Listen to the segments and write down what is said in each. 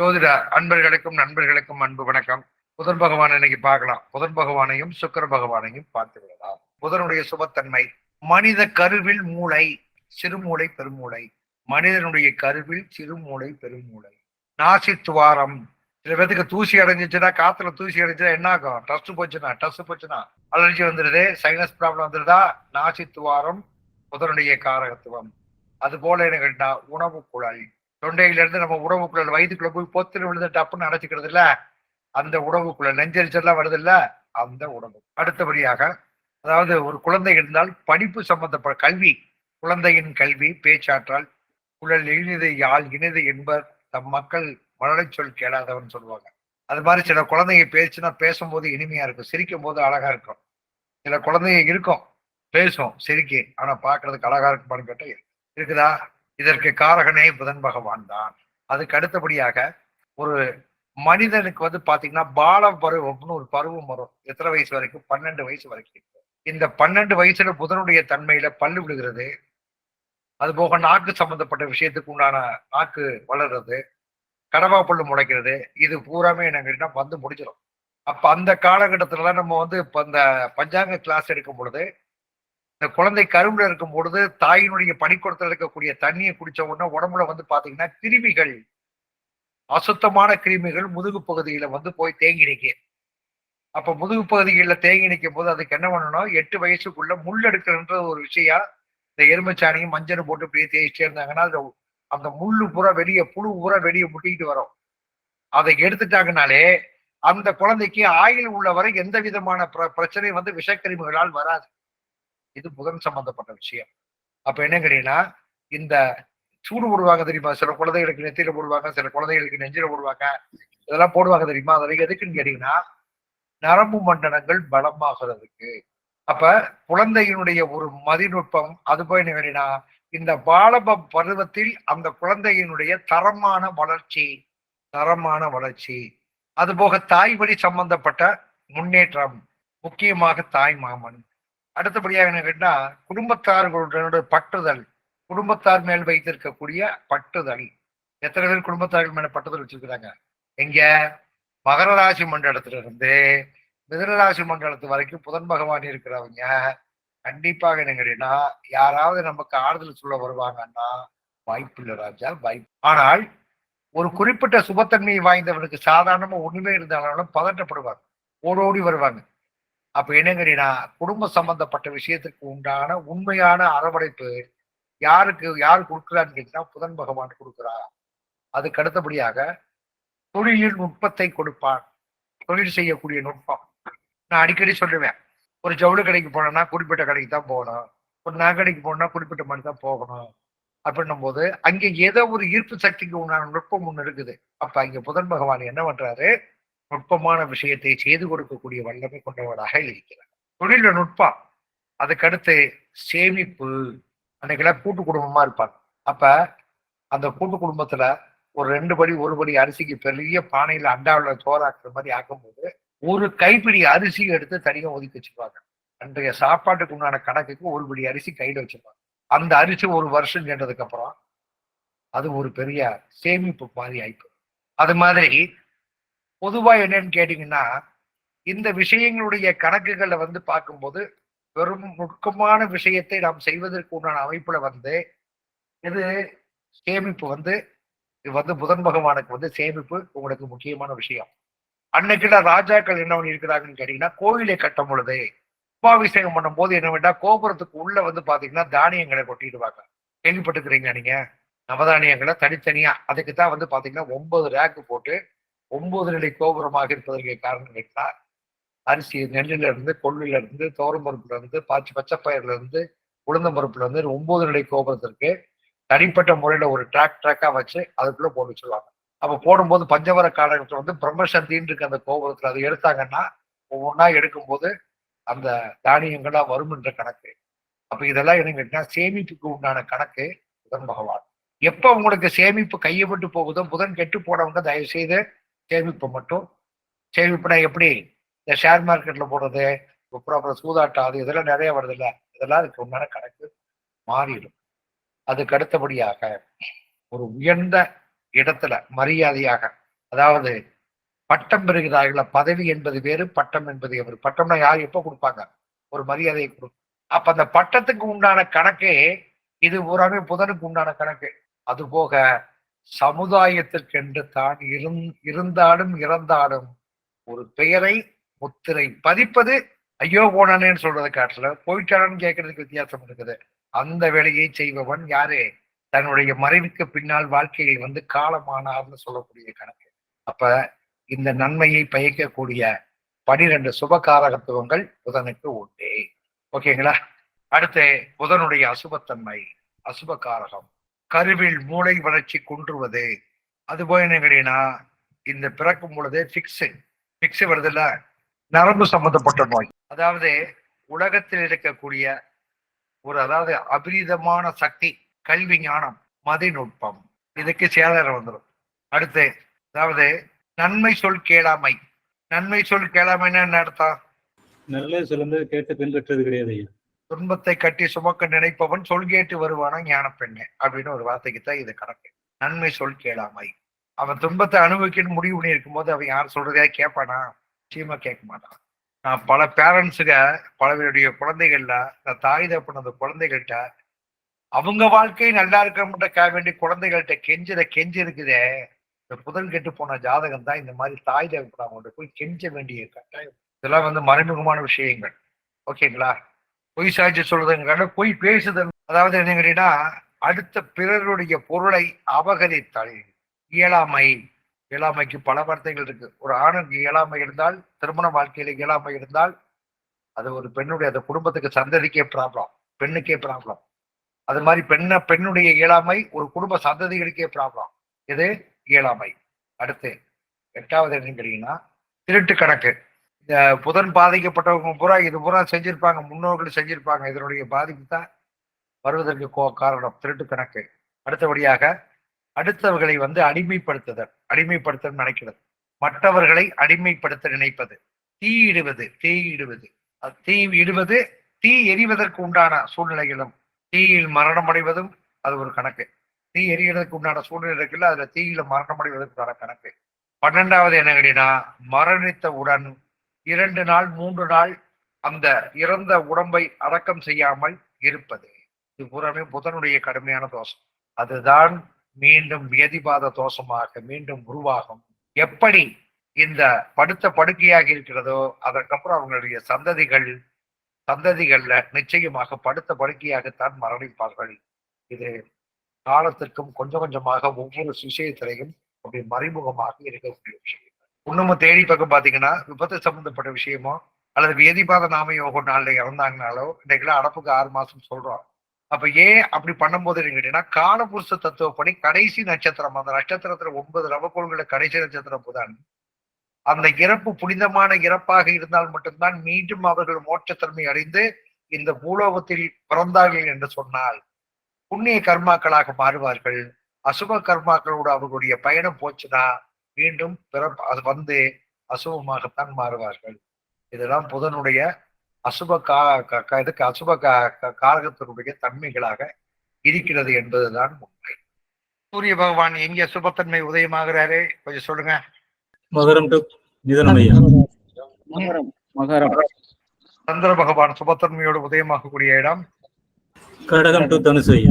ஜோதிட அன்பர்களுக்கும் நண்பர்களுக்கும் அன்பு வணக்கம். புதன் பகவான் இன்னைக்கு பார்க்கலாம். புதன் பகவானையும் சுக்கர பகவானையும் பார்த்து விடலாம். புதனுடைய சுபத்தன்மை மனித கருவில் மூளை சிறுமூளை பெருமூளை. மனிதனுடைய கருவில் சிறுமூளை பெருமூளை. நாசி துவாரம். சில பேத்துக்கு தூசி அடைஞ்சிச்சுன்னா காத்துல தூசி அடைஞ்சுன்னா என்ன ஆகும்? டஸ்ட் போச்சுன்னா டஸ்ட் போச்சுன்னா அலர்ஜி வந்துடுது சைனஸ் ப்ராப்ளம் வந்துடுதா நாசி துவாரம் புதனுடைய காரகத்துவம். அது போல என்ன கேட்டா உணவு குழல். தொண்டையில இருந்து நம்ம உணவுக்குள்ள குழல் வயிற்றுக்குள்ள போய் பொத்துல விழுந்து டப்புன்னு அடைச்சிக்கிறது இல்ல? அந்த உணவுக்குள்ள நெஞ்சரிச்செல்லாம் வருது இல்ல? அந்த உணவு அடுத்தபடியாக அதாவது ஒரு குழந்தை இருந்தால் படிப்பு சம்பந்தப்பட்ட கல்வி. குழந்தையின் கல்வி பேச்சாற்றல் குழல் இனிது யாழ் இனிது என்பர் தம் மக்கள் மழலை சொல் கேளாதவன் சொல்லுவாங்க அது மாதிரி சில குழந்தைங்க பேச்சுன்னா பேசும்போது இனிமையா இருக்கும். சிரிக்கும் போது அழகா இருக்கும். சில குழந்தைங்க இருக்கும். பேசும் சிரிக்கி. ஆனா பாக்குறதுக்கு அழகா இருக்குமான்னு கேட்டா இருக்குதா? இதற்கு காரகனே புதன் பகவான் தான். அதுக்கு அடுத்தபடியாக ஒரு மனிதனுக்கு வந்து பாத்தீங்கன்னா பால பருவம்னு ஒரு பருவம் வரும். எத்தனை வயசு வரைக்கும்? பன்னெண்டு வயசு வரைக்கும். இந்த பன்னெண்டு வயசுல புதனுடைய தன்மையில பல்லு விடுகிறது அது போக நாக்கு சம்பந்தப்பட்ட விஷயத்துக்கு உண்டான நாக்கு வளர்றது. கடவா பல்லு முளைக்கிறது. இது பூராமே என்னங்கன்னா வந்து முடிச்சிடும் அப்ப அந்த காலகட்டத்துலலாம் நம்ம வந்து இப்ப இந்த பஞ்சாங்க கிளாஸ் எடுக்கும் பொழுது இந்த குழந்தை கருவுல இருக்கும் பொழுது தாயினுடைய பனிக்கூடத்தில் இருக்கக்கூடிய தண்ணியை குடிச்ச உடனே உடம்புல வந்து பாத்தீங்கன்னா கிருமிகள் அசுத்தமான கிருமிகள் முதுகு பகுதியில வந்து போய் தேங்கி நிற்கும் அப்ப முதுகு பகுதிகளில் தேங்கி நிற்கும் போது அதுக்கு என்ன பண்ணணும் எட்டு வயசுக்குள்ள முள் எடுக்கிறன்ற ஒரு விஷயம் இந்த எருமைச்சாணியும் மஞ்சள் போட்டு இப்படியே தேய்ச்சிட்டே இருந்தாங்கன்னா அது அந்த முள்ளு பூரா வெளியே புழு பூரா வெளியே முட்டிக்கிட்டு வரும். அதை எடுத்துட்டாங்கனாலே அந்த குழந்தைக்கு ஆயில் உள்ள வரை எந்த விதமான பிர பிரச்சனையும் வந்து விஷக்கிருமிகளால் வராது. இது புதன் சம்பந்தப்பட்ட விஷயம். அப்ப என்ன கேட்டீங்கன்னா இந்த சூடு போடுவாங்க தெரியுமா? சில குழந்தைகளுக்கு நெத்தியில போடுவாங்க சில குழந்தைகளுக்கு நெஞ்சில போடுவாங்க. இதெல்லாம் போடுவாங்க தெரியுமா? அதெல்லாம் எதுக்குன்னு கேட்டீங்கன்னா நரம்பு மண்டலங்கள் பலமாகிறதுக்கு. அப்ப குழந்தையினுடைய ஒரு மதிநுட்பம் அது போய் என்ன கேட்டீங்கன்னா இந்த பாலப பருவத்தில் அந்த குழந்தையினுடைய தரமான வளர்ச்சி தரமான வளர்ச்சி. அது போக தாய் வழி சம்பந்தப்பட்ட முன்னேற்றம் முக்கியமாக தாய் மாமன். அடுத்தபடியாக என்ன கேட்டா குடும்பத்தார்களுடைய பட்டுதல் குடும்பத்தார் மேல் வைத்திருக்கக்கூடிய பட்டுதல் எத்தனை பேர் குடும்பத்தார்கள் மேல பட்டுதல் வச்சிருக்கிறாங்க? எங்க? மகர ராசி மண்டலத்துல இருந்து மிதனராசி மண்டலத்து வரைக்கும் புதன் பகவான் இருக்கிறவங்க கண்டிப்பாக என்ன கேட்டீங்கன்னா யாராவது நமக்கு ஆறுதல் சொல்ல வருவாங்கன்னா வாய்ப்பு இல்லை ராஜா வாய்ப்பு ஆனால் ஒரு குறிப்பிட்ட சுபத்தன்மை வாய்ந்தவனுக்கு சாதாரணமா ஒண்ணுமே இருந்தாலும் பதட்டப்படுவாங்க ஓடோடி வருவாங்க. அப்ப என்னங்கிறீனா கேட்டீங்கன்னா குடும்ப சம்பந்தப்பட்ட விஷயத்துக்கு உண்டான உண்மையான அரவணைப்பு யாருக்கு யார் கொடுக்குறான்னு கேட்டீங்கன்னா புதன் பகவான் கொடுக்குறா அதுக்கு அடுத்தபடியாக தொழிலில் நுட்பத்தை கொடுப்பான் தொழில் செய்யக்கூடிய நுட்பம். நான் அடிக்கடி சொல்லுவேன் ஒரு ஜவுளி கடைக்கு போனோம்னா குறிப்பிட்ட கடைக்கு தான் போகணும். ஒரு நகை கடைக்கு போனோம்னா குறிப்பிட்ட மாதிரி தான் போகணும். அப்படின்னும் போது அங்கே ஏதோ ஒரு ஈர்ப்பு சக்திக்கு உண்டான நுட்பம் ஒன்று இருக்குது. அப்ப அங்கே புதன் பகவான் என்ன பண்றாரு? நுட்பமான விஷயத்தை செய்து கொடுக்கக்கூடிய வல்லமை கொண்டவராக இருக்கிறார். தொழில நுட்பம். அதுக்கடுத்து சேமிப்பு அன்னைக்கெல்லாம் கூட்டு குடும்பமா இருப்பாங்க. அப்ப அந்த கூட்டு குடும்பத்துல ஒரு ரெண்டு படி ஒரு படி அரிசிக்கு பெரிய பானையில அண்டாவில் சோறாக்குற மாதிரி ஆக்கும்போது ஒரு கைப்பிடி அரிசி எடுத்து தனியாக ஒதுக்கி வச்சுப்பாங்க அன்றைய சாப்பாட்டுக்கு உண்டான கணக்குக்கு ஒரு படி அரிசி கையில வச்சிருப்பாங்க. அந்த அரிசி ஒரு வருஷம் கேட்டதுக்கு அப்புறம் அது ஒரு பெரிய சேமிப்பு மாதிரி ஆயிப்போம். அது மாதிரி பொதுவா என்னன்னு கேட்டீங்கன்னா இந்த விஷயங்களுடைய கணக்குகளை வந்து பார்க்கும்போது வெறும் நுட்பமான விஷயத்தை நாம் செய்வதற்கு உண்டான அமைப்புல வந்து இது சேமிப்பு வந்து இது வந்து புதன் பகவானுக்கு வந்து சேமிப்பு உங்களுக்கு முக்கியமான விஷயம். அன்னைக்குள்ள ராஜாக்கள் என்ன பண்ணியிருக்கிறாங்கன்னு கேட்டீங்கன்னா கோயிலை கட்டும் பொழுது கும்பாபிஷேகம் பண்ணும் போது என்ன வேண்டாம் கோபுரத்துக்கு உள்ள வந்து பாத்தீங்கன்னா தானியங்களை கொட்டிடுவாங்க. கேள்விப்பட்டுக்கிறீங்க நீங்க? நவதானியங்களை தனித்தனியா அதுக்கு தான் வந்து பாத்தீங்கன்னா ஒன்பது ரேக்கு போட்டு ஒன்பது நிலை கோபுரமாக இருப்பதற்கு காரணம் கேட்டா அரிசி நெல்லில இருந்து கொள்ளில இருந்து தோரம்பருப்புல இருந்து பாச்சி பச்சைப்பயிர்ல இருந்து உளுந்தம்பருப்புல இருந்து ஒன்பது நிலை கோபுரத்திற்கு தனிப்பட்ட முறையில ஒரு ட்ராக் ட்ராக்கா வச்சு அதுக்குள்ள போட்டு வச்சிருவாங்க. அப்ப போடும்போது பஞ்சவர காலகட்டத்தில் வந்து பிரம்மசந்தின்னு இருக்கு அந்த கோபுரத்துல அதை எடுத்தாங்கன்னா ஒவ்வொன்றா எடுக்கும்போது அந்த தானியங்களா வரும் என்ற கணக்கு. அப்ப இதெல்லாம் என்ன சேமிப்புக்கு உண்டான கணக்கு புதன் பகவான். எப்ப உங்களுக்கு சேமிப்பு கையப்பட்டு போகுதோ புதன் கெட்டு போனவங்க தயவு செய்து சேமிப்பு மட்டும். சேமிப்புனா எப்படி? இந்த ஷேர் மார்க்கெட்ல போடுறது அப்புறம் அப்புறம் சூதாட்டம் அது இதெல்லாம் நிறைய வருது இல்லை இதெல்லாம் அதுக்கு உண்டான கணக்கு மாறிடும். அதுக்கு அடுத்தபடியாக ஒரு உயர்ந்த இடத்துல மரியாதையாக அதாவது பட்டம் பெறுகிறார்கள பதவி என்பது வேறு பட்டம் என்பது வேறு பட்டம்னா யார் எப்போ கொடுப்பாங்க? ஒரு மரியாதையை கொடு. அப்ப அந்த பட்டத்துக்கு உண்டான கணக்கே இது பூராமே புதனுக்கு உண்டான கணக்கு. அது போக சமுதாயத்திற்கென்று தான் இருந் இருந்தாலும் இறந்தாலும் ஒரு பெயரை முத்திரை பதிப்பது ஐயோ போனானேன்னு சொல்றதை காட்டுல போயிட்டானு கேட்கறதுக்கு வித்தியாசம் இருக்குது. அந்த வேலையை செய்பவன் யாரு? தன்னுடைய மறைவுக்கு பின்னால் வாழ்க்கையில் வந்து காலமானார்னு சொல்லக்கூடிய கணக்கு. அப்ப இந்த நன்மையை பயக்கக்கூடிய பனிரெண்டு சுபகாரகத்துவங்கள் புதனுக்கு உண்டு. ஓகேங்களா? அடுத்து புதனுடைய அசுபத்தன்மை அசுபகாரகம். கருவில் மூளை வளர்ச்சி குன்றுவது. அது போய் என்ன கேட்டீங்கன்னா இந்த பிறக்கும் பொழுது பிக்ஸு பிக்ஸ் வருதுல்ல நரம்பு சம்பந்தப்பட்ட நோய். அதாவது உலகத்தில் இருக்கக்கூடிய ஒரு அதாவது அபரிதமான சக்தி கல்வி ஞானம் மதிநுட்பம். இதுக்கு சேதாரம் வந்துடும் அடுத்து அதாவது நன்மை சொல் கேளாமை. நன்மை சொல் கேளாமைன்னா என்ன அர்த்தம்? நல்ல சிறந்த கேட்டு பின்பற்றது கிடையாது ஐயா. துன்பத்தை கட்டி சுமக்க நினைப்பவன் சொல்கேட்டு வருவானா ஞான பெண்ணு அப்படின்னு ஒரு வார்த்தைக்கு தான் இது கணக்கு. நன்மை சொல் கேளாமை. அவன் துன்பத்தை அனுபவிக்கணும்னு முடிவு பண்ணி இருக்கும்போது அவன் யார் சொல்றதையா கேட்பானா? நிச்சயமா கேட்க மாட்டான். நான் பல பேரண்ட்ஸுக பலவருடைய குழந்தைகள்ல இந்த தாய் தப்புன அந்த குழந்தைகள்கிட்ட அவங்க வாழ்க்கை நல்லா இருக்கணும்ன்றக்காக வேண்டி குழந்தைகள்கிட்ட கெஞ்சத கெஞ்சு இருக்குதே. இந்த புதல் கெட்டு போன ஜாதகம் தான் இந்த மாதிரி தாய் தகப்பன அவங்கள்ட்ட போய் கெஞ்ச வேண்டிய கட்டாயம். இதெல்லாம் வந்து மறைமுகமான விஷயங்கள். ஓகேங்களா? பொய் சாட்சி சொல்றதுங்கிறத பொய் பேசுதல். அதாவது என்ன கேட்டீங்கன்னா அடுத்த பிறருடைய பொருளை அபகரித்தல். இயலாமை. இயலாமைக்கு பல வார்த்தைகள் இருக்கு. ஒரு ஆணுக்கு இயலாமை இருந்தால் திருமண வாழ்க்கையில இயலாமை இருந்தால் அது ஒரு பெண்ணுடைய அந்த குடும்பத்துக்கு சந்ததிக்கே ப்ராப்ளம் பெண்ணுக்கே ப்ராப்ளம் அது மாதிரி பெண்ண பெண்ணுடைய இயலாமை ஒரு குடும்ப சந்ததிகளுக்கே ப்ராப்ளம் இது இயலாமை. அடுத்து எட்டாவது என்னன்னு கேட்டீங்கன்னா திருட்டு கணக்கு. புதன் பாதிக்கப்பட்டவங்க பூரா இது பூரா செஞ்சிருப்பாங்க முன்னோர்கள் செஞ்சிருப்பாங்க. இதனுடைய பாதிப்பு தான் வருவதற்கு கோ- காரணம். திருட்டு கணக்கு. அடுத்தபடியாக அடுத்தவர்களை வந்து அடிமைப்படுத்துதல் அடிமைப்படுத்த நினைக்கிறது. மற்றவர்களை அடிமைப்படுத்த நினைப்பது. தீயிடுவது தீயிடுவது அது தீ இடுவது தீ எரிவதற்கு உண்டான சூழ்நிலைகளும் தீயில் மரணம் அடைவதும் அது ஒரு கணக்கு. தீ எரியறதுக்கு உண்டான சூழ்நிலை இருக்குல்ல அதுல தீயில மரணம் அடைவதற்கு கணக்கு. பன்னெண்டாவது என்ன கேட்டீங்கன்னா மரணித்தவுடன் இரண்டு நாள் மூன்று நாள் அந்த இறந்த உடம்பை அடக்கம் செய்யாமல் இருப்பது. இது பூராமே புதனுடைய கடுமையான தோஷம். அதுதான் மீண்டும் வியதிபாத தோஷமாக மீண்டும் உருவாகும். எப்படி இந்த படுத்த படுக்கையாக இருக்கிறதோ அதற்கப்புறம் அவங்களுடைய சந்ததிகள் சந்ததிகள்ல நிச்சயமாக படுத்த படுக்கையாகத்தான் மரணிப்பார்கள். இது காலத்திற்கும் கொஞ்சம் கொஞ்சமாக ஒவ்வொரு விஷயத்திலையும் அப்படி மறைமுகமாக இருக்கக்கூடிய விஷயம். இன்னமும் தேடி பக்கம் பாத்தீங்கன்னா விபத்து சம்பந்தப்பட்ட விஷயமோ அல்லது வேதிபாத நாம யோகம் நாள்ல இறந்தாங்கனாலோ இன்னைக்கெல்லாம் அடப்புக்கு ஆறு மாசம் சொல்றோம். அப்ப ஏன் அப்படி பண்ணும்போது கேட்டீங்கன்னா காலபுருஷ தத்துவப்படி கடைசி நட்சத்திரம் அந்த நட்சத்திரத்துல ஒன்பது ரவக்கோள்களை கடைசி நட்சத்திரம் புதன். அந்த இறப்பு புனிதமான இறப்பாக இருந்தால் மட்டும்தான் மீண்டும் அவர்கள் மோட்சத்தன்மை அடைந்து இந்த பூலோகத்தில் பிறந்தார்கள் என்று சொன்னால் புண்ணிய கர்மாக்களாக மாறுவார்கள். அசுப கர்மாக்களோட அவர்களுடைய பயணம் போச்சுன்னா மீண்டும் பிறப்பு அது வந்து அசுபமாகத்தான் மாறுவார்கள். இதெல்லாம் புதனுடைய அசுப கா இதுக்கு அசுப கா- காரகத்தினுடைய தன்மைகளாக இருக்கிறது என்பதுதான் உண்மை. சூரிய பகவான் எங்க சுபத்தன்மை உதயமாகிறாரு? கொஞ்சம் சொல்லுங்க. மகரம் மகரம் மகரம். சந்திர பகவான் சுபத்தன்மையோடு உதயமாகக்கூடிய இடம். கடகம் டு தனுசு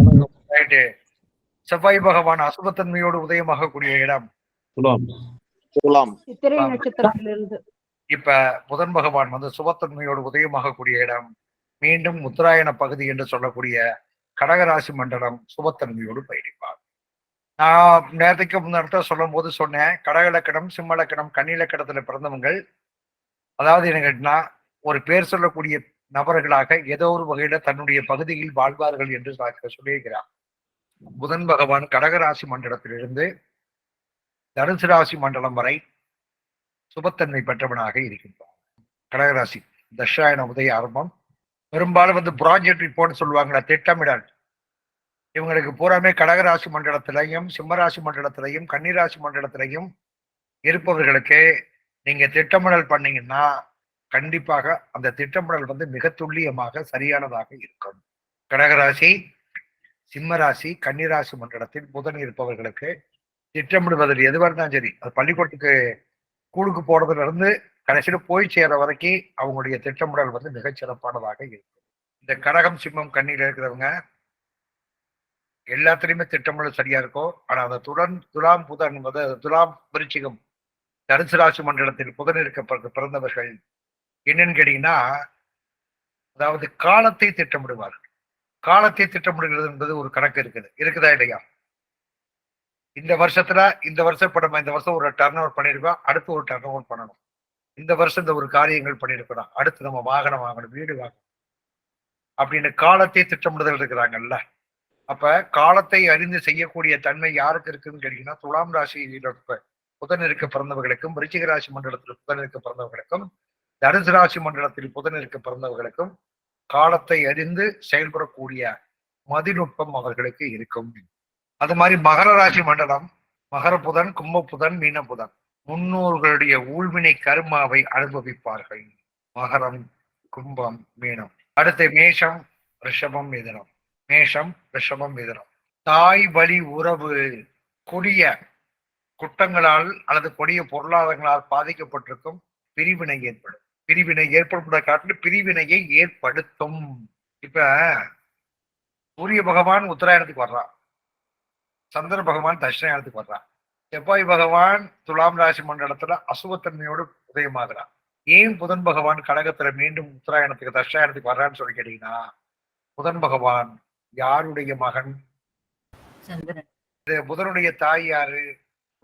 செவ்வாய் பகவான் அசுபத்தன்மையோடு உதயமாகக்கூடிய இடம். துலாம் துலாம் சித்திரை. நட்சத்திரத்திலிருந்து. இப்ப புதன் பகவான் வந்து சுபத்தன்மையோடு உதயமாகக்கூடிய இடம் மீண்டும் உத்தராயண பகுதி என்று சொல்லக்கூடிய கடகராசி மண்டலம் சுபத்தன்மையோடு பயணிப்பார். நான் நேரத்துக்கு முன்னாடி சொல்லும் போது சொன்னேன் கடகலக்கணம் சிம்மலக்கணம் கன்னிலக்கணத்துல பிறந்தவங்கள் அதாவது என்ன கேட்டினா ஒரு பேர் சொல்லக்கூடிய நபர்களாக ஏதோ ஒரு வகையில தன்னுடைய பகுதியில் வாழ்வார்கள் என்று சொல்லியிருக்கிறார். புதன் பகவான் கடகராசி மண்டலத்திலிருந்து தனுசு ராசி மண்டலம் வரை சுபத்தன்மை பெற்றவனாக இருக்கின்றான். கடகராசி தஷாயன உதய ஆரம்பம். பெரும்பாலும் வந்து ப்ராஜெக்ட் ரிப்போர்ட் சொல்லுவாங்களா திட்டமிடல். இவங்களுக்கு பூராமே கடகராசி மண்டலத்திலையும் சிம்மராசி மண்டலத்திலையும் கன்னிராசி மண்டலத்திலையும் இருப்பவர்களுக்கு நீங்க திட்டமிடல் பண்ணீங்கன்னா கண்டிப்பாக அந்த திட்டமிடல் வந்து மிக துல்லியமாக சரியானதாக இருக்கும். கடகராசி சிம்மராசி கன்னிராசி மண்டலத்தில் புதன் இருப்பவர்களுக்கு திட்டமிடுவதில் எதுவாக இருந்தாலும் சரி அது பள்ளிக்கூடத்துக்கு ஸ்கூலுக்கு போறதுல இருந்து கடைசியில போய் சேர வரைக்கும் அவங்களுடைய திட்டமிடல் வந்து மிகச் சிறப்பானதாக இருக்கும். இந்த கடகம் சிம்மம் கண்ணியில் இருக்கிறவங்க எல்லாத்துலயுமே திட்டமிடல் சரியா இருக்கும் ஆனா அந்த துடன் துலாம் புதன் வந்து துலாம் விருச்சிகம் தனுசு ராசி மண்டலத்தில் புதன் இருக்க பிறந்தவர்கள் என்னன்னு கேட்டீங்கன்னா அதாவது காலத்தை திட்டமிடுவார்கள். காலத்தை திட்டமிடுகிறது என்பது ஒரு கணக்கு இருக்குது. இருக்குதா இல்லையா? இந்த வருஷத்துல இந்த வருஷம் இப்ப நம்ம இந்த வருஷம் ஒரு டர்ன் ஓவர் பண்ணிருக்கோம். அடுத்து ஒரு டர்ன் ஓவர் பண்ணணும். இந்த வருஷம் இந்த ஒரு காரியங்கள் பண்ணிருக்கணும். அடுத்து நம்ம வாகனம் வாங்கணும் வீடு வாங்கணும். அப்படின்னு காலத்தை திட்டமிடுதல் இருக்கிறாங்கல்ல. அப்ப காலத்தை அறிந்து செய்யக்கூடிய தன்மை யாருக்கு இருக்குன்னு கேட்டீங்கன்னா துலாம் ராசியில் இருக்க புதன் இருக்க பிறந்தவர்களுக்கும் விருச்சிக ராசி மண்டலத்தில் புதன் இருக்க பிறந்தவர்களுக்கும் தனுசு ராசி மண்டலத்தில் புதன் இருக்க பிறந்தவர்களுக்கும் காலத்தை அறிந்து செயல்படக்கூடிய மதிநுட்பம் அவர்களுக்கு இருக்கும். அது மாதிரி மகர ராசி மண்டலம் மகர புதன் கும்ப புதன் மீன புதன். முன்னோர்களுடைய ஊழ்வினை கருமாவை அனுபவிப்பார்கள். மகரம் கும்பம் மீனம். அடுத்து மேஷம் ரிஷபம் மிதனம். மேஷம் ரிஷபம் மிதனம். தாய் வழி உறவு கொடிய குற்றங்களால் அல்லது கொடிய பொருளாதாரங்களால் பாதிக்கப்பட்டிருக்கும் பிரிவினை ஏற்படும். பிரிவினை ஏற்படும் காட்டிலும் பிரிவினையை ஏற்படுத்தும். இப்ப சூரிய பகவான் உத்தராயணத்துக்கு வர்றான் சந்திர பகவான் தட்சிணாயணத்துக்கு வர்றான். செவ்வாய் பகவான் துலாம் ராசி மண்டலத்துல அசுவத்தன்மையோடு உதயமாகிறான் ஏன் புதன் பகவான் கடகத்துல மீண்டும் உத்தராயணத்துக்கு தட்சிணாயணத்துக்கு வர்றான்னு சொல்லி கேட்டீங்கன்னா புதன் பகவான் யாருடைய மகன்? புதனுடைய தாய் யாரு?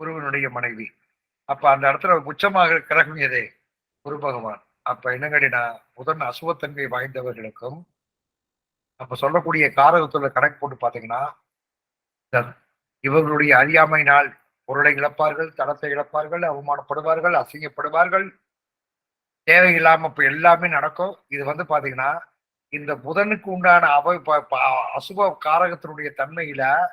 குருவனுடைய மனைவி. அப்ப அந்த இடத்துல உச்சமாக கிரகம் எதே? குரு பகவான். அப்ப என்ன கேட்டீங்கன்னா புதன் அசுவத்தன்மை வாய்ந்தவர்களுக்கும் அப்ப சொல்லக்கூடிய காரகத்துல கணக்கு போட்டு பாத்தீங்கன்னா இவர்களுடைய அறியாமையினால் பொருளை இழப்பார்கள் தடத்தை இழப்பார்கள் அவமானப்படுவார்கள் அசிங்கப்படுவார்கள். தேவையில்லாம இப்ப எல்லாமே நடக்கும். இது வந்து பாத்தீங்கன்னா இந்த புதனுக்கு உண்டான அவ ப- அசுப காரகத்தினுடைய தன்மையில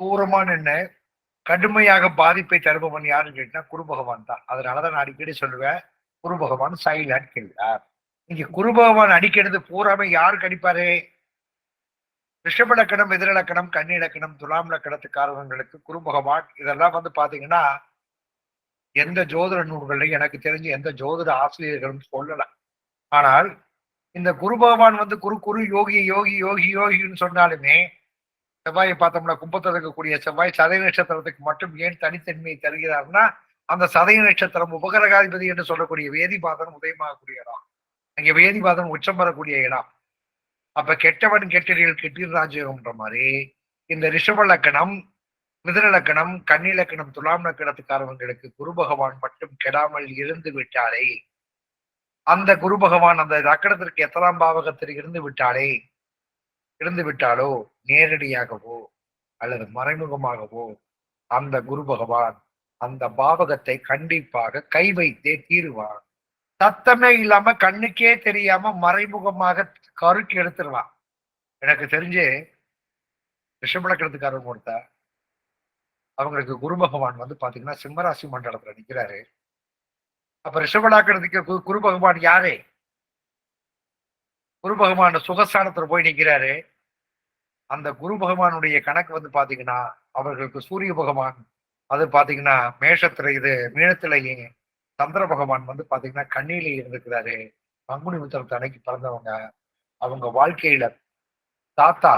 தூரமா நின்று கடுமையாக பாதிப்பை தருபவன் யாருன்னு கேட்டா குரு பகவான் தான். அதனாலதான் நான் அடிக்கடி சொல்லுவேன் குரு பகவான் சைலண்ட் கில்லார் இங்க குரு பகவான் அடிக்கிறது பூராமே யாருக்கு அடிப்பாரு? ரிஷபலக்கணம் எதிரிலக்கணம் கன்னிலக்கணம் துலாம் லக்கணத்துக்காரவங்களுக்கு குரு பகவான் இதெல்லாம் வந்து பாத்தீங்கன்னா எந்த ஜோதிட நூல்களையும் எனக்கு தெரிஞ்சு எந்த ஜோதிட ஆசிரியர்களும் சொல்லல. ஆனால் இந்த குரு பகவான் வந்து குரு குரு யோகி யோகி யோகி யோகின்னு சொன்னாலுமே செவ்வாயை பார்த்தோம்னா கும்பத்தில் இருக்கக்கூடிய செவ்வாய் சதய நட்சத்திரத்துக்கு மட்டும் ஏன் தனித்தன்மையை தருகிறார்னா அந்த சதய நட்சத்திரம் உபகரகாதிபதி என்று சொல்லக்கூடிய வேதிபாதன் உதயமாகக்கூடிய இடம். அங்கே வேதிபாதன் உச்சம் வரக்கூடிய இடம். அப்ப கெட்டவன் கெட்டடிகள் கெட்டீர் ராஜயோகம்ன்ற மாதிரி இந்த ரிஷப லக்கணம் மிதுன லக்கணம் கன்னி லக்கணம் துலாம் லக்கணத்துக்காரவங்களுக்கு குரு பகவான் மட்டும் கெடாமல் இருந்து விட்டாரே. அந்த குரு பகவான் அந்த லக்கணத்திற்கு எத்தனாம் பாவகத்தில் இருந்து விட்டாலே இருந்து விட்டாலோ? நேரடியாகவோ? அல்லது மறைமுகமாகவோ? அந்த குரு பகவான் அந்த பாவகத்தை கண்டிப்பாக கை வைத்தே தீருவான் சத்தமே இல்லாம கண்ணுக்கே தெரியாம மறைமுகமாக கருக்கு எடுத்துருவான். எனக்கு தெரிஞ்சு விஷமிழக்கிறதுக்காரன் கொடுத்தா அவங்களுக்கு குரு பகவான் வந்து பாத்தீங்கன்னா சிம்மராசி மண்டலத்துல நிக்கிறாரு. அப்ப ரிஷபலாக்கணத்துக்கு கு- குரு பகவான் யாரு? குரு பகவான் சுகஸ்தானத்துல போய் நிக்கிறாரு. அந்த குரு பகவானுடைய கணக்கு வந்து பாத்தீங்கன்னா அவர்களுக்கு சூரிய பகவான் அது பாத்தீங்கன்னா மேஷத்துல இது மீனத்திலேயே சந்திர பகவான் வந்து பாத்தீங்கன்னா கண்ணியில இருந்திருக்கிறாரு. பங்குனி உத்தரத்து அன்னைக்கு பிறந்தவங்க. அவங்க வாழ்க்கையில தாத்தா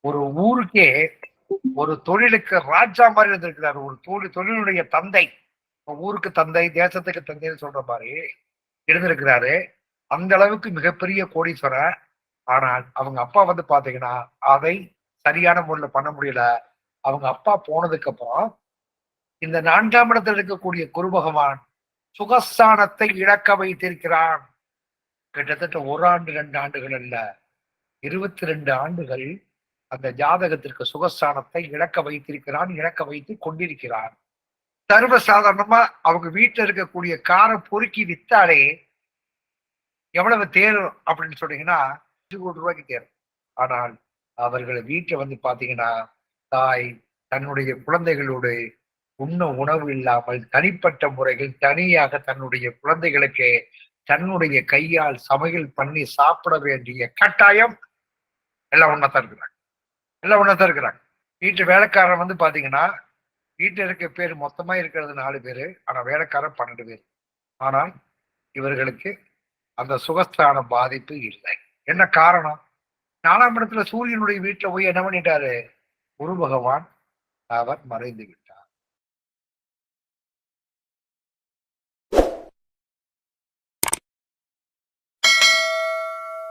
ஒரு ஊருக்கே ஒரு தொழிலுக்கு ராஜா மாதிரி இருந்திருக்கிறாரு. ஒரு தொழில் தொழிலுடைய தந்தை. ஊருக்கு தந்தை தேசத்துக்கு தந்தைன்னு சொல்ற மாதிரி இருந்திருக்கிறாரு. அந்த அளவுக்கு மிகப்பெரிய கோடீஸ்வரர். ஆனால் அவங்க அப்பா வந்து பாத்தீங்கன்னா அதை சரியான முறையில பண்ண முடியல. அவங்க அப்பா போனதுக்கு அப்புறம் இந்த நான்காம் இடத்துல இருக்கக்கூடிய குரு பகவான் சுகஸ்தானத்தை இழக்க வைத்திருக்கிறான். கிட்டத்தட்ட ஒரு ஆண்டு ரெண்டு ஆண்டுகள் அல்ல இருபத்தி ரெண்டு ஆண்டுகள் அந்த ஜாதகத்திற்கு சுகஸ்தானத்தை இழக்க வைத்திருக்கிறான் இழக்க வைத்து கொண்டிருக்கிறான். சர்வ சாதாரணமா அவங்க வீட்டுல இருக்கக்கூடிய காரை பொறுக்கி வித்தாலே எவ்வளவு தேரும் அப்படின்னு சொன்னீங்கன்னா அஞ்சு கோடி ரூபாய்க்கு தேரும். ஆனால் அவர்கள் வீட்டுல வந்து பாத்தீங்கன்னா தாய் தன்னுடைய குழந்தைகளோடு உண்ண உணவு இல்லாமல் தனிப்பட்ட முறையில் தனியாக தன்னுடைய குழந்தைகளுக்கு தன்னுடைய கையால் சமையல் பண்ணி சாப்பிட வேண்டிய கட்டாயம் எல்லாம் ஒண்ணாத்தான் இருக்கிறாங்க எல்லாம் ஒண்ணாத்தான் இருக்கிறாங்க வீட்டு வேலைக்காரன் வந்து பாத்தீங்கன்னா வீட்டில் இருக்க பேர் மொத்தமா இருக்கிறது நாலு பேர். ஆனா வேலைக்காரன் பன்னெண்டு பேர். ஆனால் இவர்களுக்கு அந்த சுகஸ்தான பாதிப்பு இல்லை. என்ன காரணம்? நாலாம் இடத்துல சூரியனுடைய வீட்டில் போய் என்ன பண்ணிட்டாரு? குரு பகவான் அவர் மறைந்து